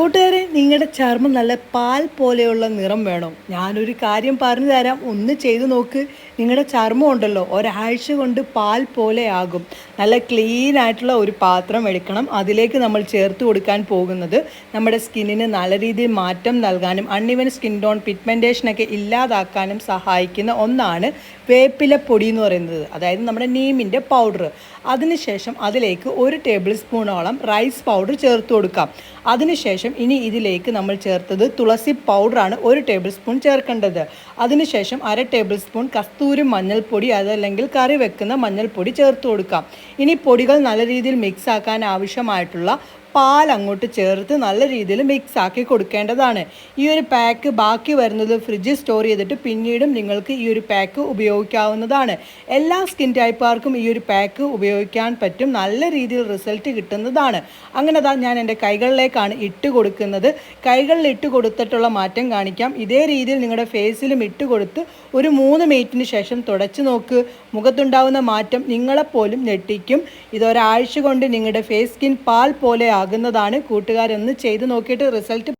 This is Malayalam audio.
കൂട്ടുകാരെ നിങ്ങളുടെ ചർമ്മം നല്ല പാൽ പോലെയുള്ള നിറം വേണം. ഞാനൊരു കാര്യം പറഞ്ഞു തരാം. ഒന്ന് ചെയ്തു നോക്ക്. നിങ്ങളുടെ ചർമ്മം ഉണ്ടല്ലോ ഒരാഴ്ച കൊണ്ട് പാൽ പോലെ ആകും. നല്ല ക്ലീൻ ആയിട്ടുള്ള ഒരു പാത്രം എടുക്കണം. അതിലേക്ക് നമ്മൾ ചേർത്ത് കൊടുക്കാൻ പോകുന്നത് നമ്മുടെ സ്കിന്നിന് നല്ല രീതിയിൽ മാറ്റം നൽകാനും അൺഇവൻ സ്കിൻ ടോൺ പിഗ്മെന്റേഷനൊക്കെ ഇല്ലാതാക്കാനും സഹായിക്കുന്ന ഒന്നാണ് വേപ്പില പൊടി എന്ന് പറയുന്നത്. അതായത് നമ്മുടെ നീമിന്റെ പൗഡർ അതിനുശേഷം അതിലേക്ക് ഒരു ടേബിൾ സ്പൂണോളം റൈസ് പൗഡർ ചേർത്ത് കൊടുക്കാം. അതിനുശേഷം ഇനി ഇതിലേക്ക് നമ്മൾ ചേർത്തത് തുളസി പൗഡറാണ് ഒരു ടേബിൾ സ്പൂൺ ചേർക്കേണ്ടത്. അതിനുശേഷം അര ടേബിൾ സ്പൂൺ കസ്തൂരി മഞ്ഞൾപ്പൊടി അതല്ലെങ്കിൽ കറി വെക്കുന്ന മഞ്ഞൾപ്പൊടി ചേർത്ത് കൊടുക്കാം. ഇനി പൊടികൾ നല്ല രീതിയിൽ മിക്സ് ആക്കാൻ ആവശ്യമായിട്ടുള്ള പാൽ അങ്ങോട്ട് ചേർത്ത് നല്ല രീതിയിൽ മിക്സ് ആക്കി കൊടുക്കേണ്ടതാണ്. ഈ ഒരു പാക്ക് ബാക്കി വരുന്നത് ഫ്രിഡ്ജിൽ സ്റ്റോർ ചെയ്തിട്ട് പിന്നീടും നിങ്ങൾക്ക് ഈ ഒരു പാക്ക് ഉപയോഗിക്കാവുന്നതാണ്. എല്ലാ സ്കിൻ ടൈപ്പുകാർക്കും ഈ ഒരു പാക്ക് ഉപയോഗിക്കാൻ പറ്റും. നല്ല രീതിയിൽ റിസൾട്ട് കിട്ടുന്നതാണ്. അങ്ങനെ അതാ ഞാൻ എന്റെ കൈകളിലേക്കാണ് ഇട്ട് കൊടുക്കുന്നത്. കൈകളിൽ ഇട്ട് കൊടുത്തിട്ടുള്ള മാറ്റം കാണിക്കാം. ഇതേ രീതിയിൽ നിങ്ങളുടെ ഫേസിലും ഇട്ട് കൊടുത്ത് ഒരു മൂന്ന് മിനിറ്റിന് ശേഷം തുടച്ചു നോക്ക്. മുഖത്തുണ്ടാവുന്ന മാറ്റം നിങ്ങളെപ്പോലും ഞെട്ടിക്കും. ഇതൊരാഴ്ച കൊണ്ട് നിങ്ങളുടെ ഫേസ് സ്കിൻ പാൽ പോലെ ആകുന്നതാണ് കൂട്ടുകാരൊന്ന് ചെയ്ത് നോക്കിയിട്ട് റിസൾട്ട്